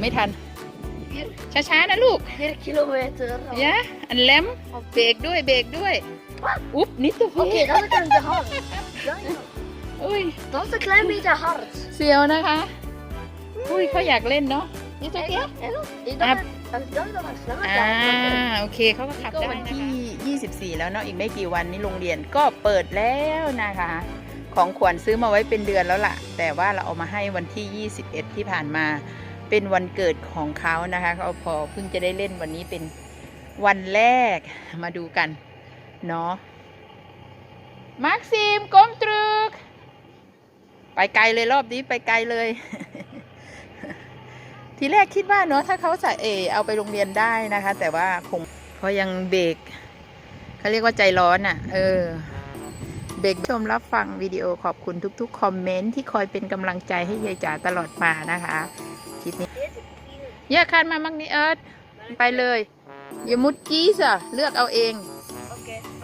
ไม่ทัน Vier, ช้าๆนะลูก vier kilometer. ยะอันแลมเบรกด้วยเบรกด้วย อุ๊บนิดตัว Oké, dat is een te hard. Ja, ja. อุ้ย Dat is een klein beetje hard. เสียวนะคะ อุ้ยเขาอยากเล่นเนาะนี่ตัว En เนี้ย dan- en dan- Ik Ah. dacht dat ik dacht dat het sneller อ่า gaat. โอเคเขาก็ขับได้วันที่ 24 แล้วเนาะอีกไม่กี่วันนี้โรงเรียนก็เปิดแล้วนะคะ ของขวัญซื้อมาไว้เป็นเดือนแล้วล่ะ แต่ว่าเราเอามาให้วันที่ 21 ที่ผ่านมา เป็นวันเกิดของเขานะคะเขาพอเพิ่งจะได้เล่นวันนี้เป็นวันแรกมาดูกันเนาะมาร์คซิมก้มตรึก ไปไกลเลยรอบนี้ไปไกลเลย ทีแรกคิดว่าเนาะถ้าเขาใส่เออเอาไปโรงเรียนได้นะคะ แต่ว่าคงเพราะยังเบรกเขาเรียกว่าใจร้อนอะ่ะ เออ เบรกชมรับฟังวิดีโอขอบคุณทุกๆ คอมเมนต์ที่คอยเป็นกำลังใจให้ยายจ๋าตลอดมานะคะคลิปนี้แยกคันมามักนี่เอิร์ธไปเลยอย่ามุดกี้สอะเลือกเอาเอง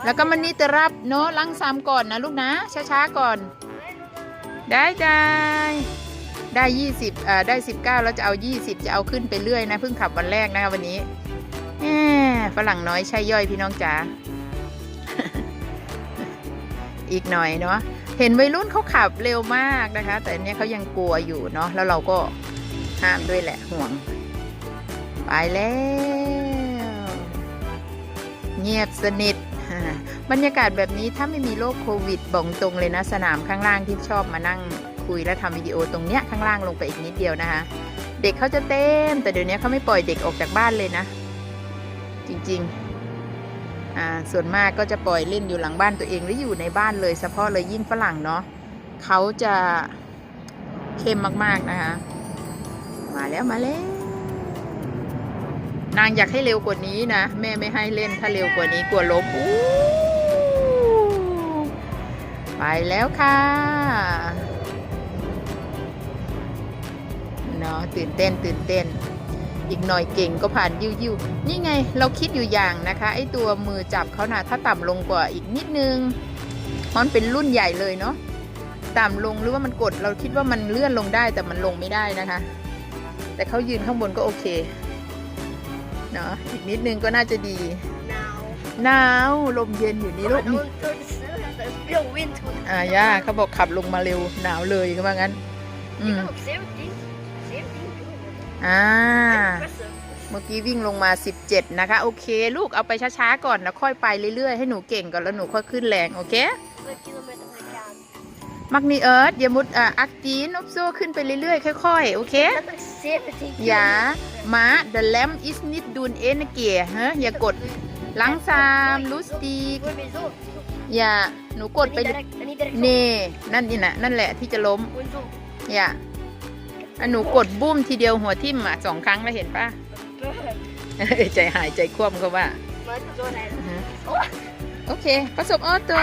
แล้วก็มันนี่จะรับเนาะลังซามก่อนนะลูกนะ ช้าๆก่อน ได้ได้ได้ยี่สิบอ่าได้สิบเก้าแล้วจะเอายี่สิบจะเอาขึ้นไปเรื่อยนะเพิ่งขับวันแรกนะคะวันนี้แหมฝรั่งน้อยใช่ย่อยพี่น้องจ๋า อีกหน่อยเนาะเห็นวัยรุ่นเขาขับเร็วมากนะคะ แต่เนี้ยเขายังกลัวอยู่เนาะแล้วเราก็ห้ามด้วยแหละห่วง ไปแล้ว เงียบสนิทบรรยากาศแบบนี้ถ้าไม่มีโรคโควิดบอกตรงเลยนะ สนามข้างล่างที่ชอบมานั่งคุยและทำวิดีโอตรงเนี้ยข้างล่างลงไปอีกนิดเดียวนะคะ เด็กเขาจะเต็ม แต่เดี๋ยวนี้เขาไม่ปล่อยเด็กออกจากบ้านเลยนะ จริง ๆ ส่วนมากก็จะปล่อยเล่นอยู่หลังบ้านตัวเองหรืออยู่ในบ้านเลยเฉพาะเลยยิ่งฝรั่งเนาะเขาจะเข้มมากๆนะคะ มาแล้วมาแล้วนางอยากให้เร็วกว่านี้นะ แม่ไม่ให้เล่นถ้าเร็วกว่านี้กลัวล้มไปแล้วค่ะเนาะตื่นเต้นตื่นเต้น อีกหน่อยเก่งก็ผ่านยิวยิวนี่ไงเราคิดอยู่อย่างนะคะ ไอตัวมือจับเขานะถ้าต่ำลงกว่าอีกนิดนึงเพราะมันเป็นรุ่นใหญ่เลยเนาะต่ำลงหรือว่ามันกดเราคิดว่ามันเลื่อนลงได้แต่มันลงไม่ได้นะคะ แต่เขายืนข้างบนก็โอเคเนาะอีกนิดนึงก็น่าจะดี Nou. หนาวลมเย็นอยู่นี่ลู Maar ก door, door de snelheid, er is veel wind. want อ่าย่าเขาบอกขับลงมาเร็วหนาวเลยก็ว่างั้นอื Ik ม ben op 17. 17 kilometer. อ่า Impressive. เมื่อกี้วิ่งลงมา 17 นะคะ โอเค ลูกเอาไปช้าๆก่อนแล้วค่อยไปเรื่อยๆ ให้หนูเก่งก่อนแล้วหนูค่อยขึ้นแรงโอเคมักนีเอิร์ธอย่ามุดอ่าอักจีนอบโซขึ้นไปเรื่อยๆ ค่อยๆ โอเคอย่า kilometer. มา the lamp is not doing any gear ฮะอย่ากดลังซามลูสตีกอย่าหนูกดไปเน่นั่นนี่นะนั่นแหละที่จะล้มอย่าหนูกดบุ้มทีเดียวหัวทิ่มอะสองครั้งแล้วเห็นปะ ใจหายใจคว่ำเขาว่า Maar ik zo rijden. อือฮะ Oh. โอเคประสบออโต้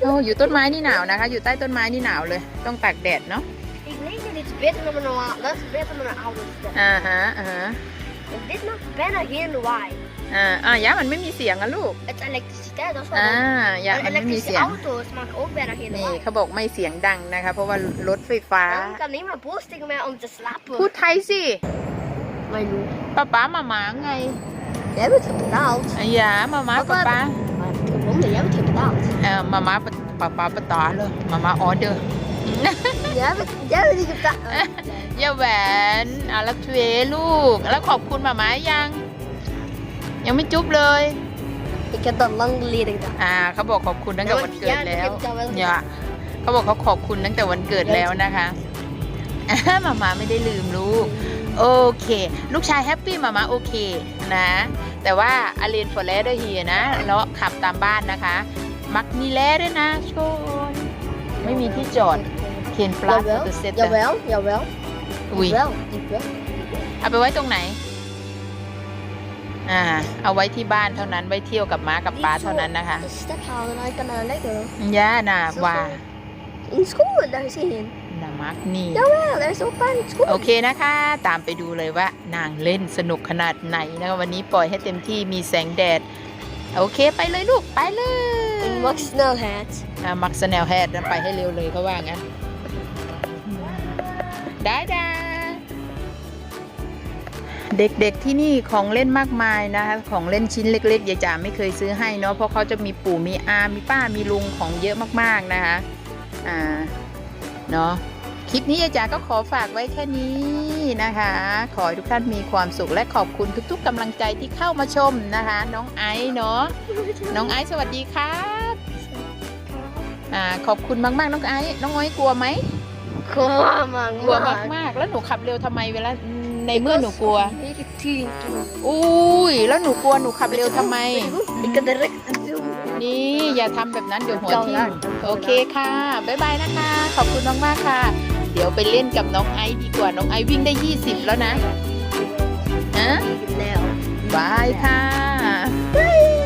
โอ้อยู่ต้นไม้นี่หนาวนะคะ อยู่ใต้ต้นไม้นี่หนาวเลย ต้องตากแดดเนาะ Ik denk dat dit is beter dan mijn normaal. Dat is beter dan mijn oude stem. อ่าฮะอ่าฮะ En dit maakt bijna geen lawaai. อ่าอ่ายะมันไม่มีเสียงอะลูก Het is elektriciteit, dat is อ่า wel leuk. ยะ En มันไม่มีเสี elektrische ยง auto's maken ook bijna geen นี่ lawaai. เขาบอกไม่เสียงดังนะคะ เพราะว่ารถไฟฟ้า Dan kan niemand boos tegen mij om te slapen. พูดไทยสิ Maar nu. ป้าป๊ามาหมาไง Jij hebt het betaald. อายะมาหมาป้าป๊า Maar ik heb gewonnen, jij hebt het betaald. เอ่อมาหมาป้าป๊าป้าตาเลยมาหมาออเดอร์ Jij hebt, jij hebt het betaald. อย่าแหวนอะแล้วเทลูก แล้วขอบคุณหมาม้ายัง ยังไม่จุ๊บเลย Ik heb dat lang geleden gedaan. อ่าเขาบอกขอบคุณตั้งแต่วันเกิดแล้ว Ja, dat heb ik al wel อย่า gedaan. เขาบอกเขาขอบคุณตั้งแต่วันเกิดแล้วนะคะหมาม้าไม่ได้ลืมลูก โอเค ลูกชายแฮปปี้หมาม้าโอเคนะ แต่ว่าอาเลนฟอร์แลดเฮียนะแล้วขับตามบ้านนะคะ มักมีแลด้วยนะชนไม่มีที่จอดเคนปลา Jawel, ตัวเซ็ต jawel, jawel. อุ้ย Wel, ik wel. เอาไปไว้ตรงไหนอ่าเอาไว้ที่บ้านเท่านั้นไว้เที่ยวกับม้ากับป้าเท่านั้นนะคะ De step halen en dan kan naar leggen. ย่าน่ะว่า In school, daar is geen. นา มักนี่ Jawel, er is ook een in school. โอเคนะคะ ตามไปดูเลยว่านางเล่นสนุกขนาดไหนนะคะวันนี้ปล่อยให้เต็มที่มีแสงแดด โอเคไปเลยลูก ไปเลย En max snelheid. อ่ามักสแนลแฮดไปให้เร็วเลยเขาว่างั้นได้ได้เด็กๆที่นี่ของเล่นมากมายนะคะของเล่นชิ้นเล็กๆยายจ๋าไม่เคยซื้อให้เนาะเพราะเขาจะมีปู่มีอา มีป้ามีลุงของเยอะมากๆนะคะอ่าเนาะค ลิปนี้ยายจ๋าก็ขอฝากไว้แค่นี้นะคะ ขอให้ทุกท่านมีความสุขและขอบคุณทุกๆกำลังใจที่เข้ามาชมนะคะ น้องไอซ์เนาะน้องไอซ์สวัสดีครับอ่าขอบคุณมากๆน้องไอซ์น้องไอซ์กลัวไหมกลัวมากกลัวมากๆแล้วหนูขับเร็วทำไมเวลาในเมื่อหนูกลัวที่อุ้ยแล้วหนูกลัวหนูขับเร็วทำไม Ik kan direct doen. นี่อย่าทำแบบนั้นเดี๋ยวหัวเจ้าทิ่ละมโอเคค่ะบ๊ายบายนะคะ ขอบคุณมากๆค่ะ เดี๋ยวไปเล่นกับน้องไอซ์ดีกว่าน้องไอซ์วิ่งได้ 20 แล้วนะฮะ Nou. บายค่ะ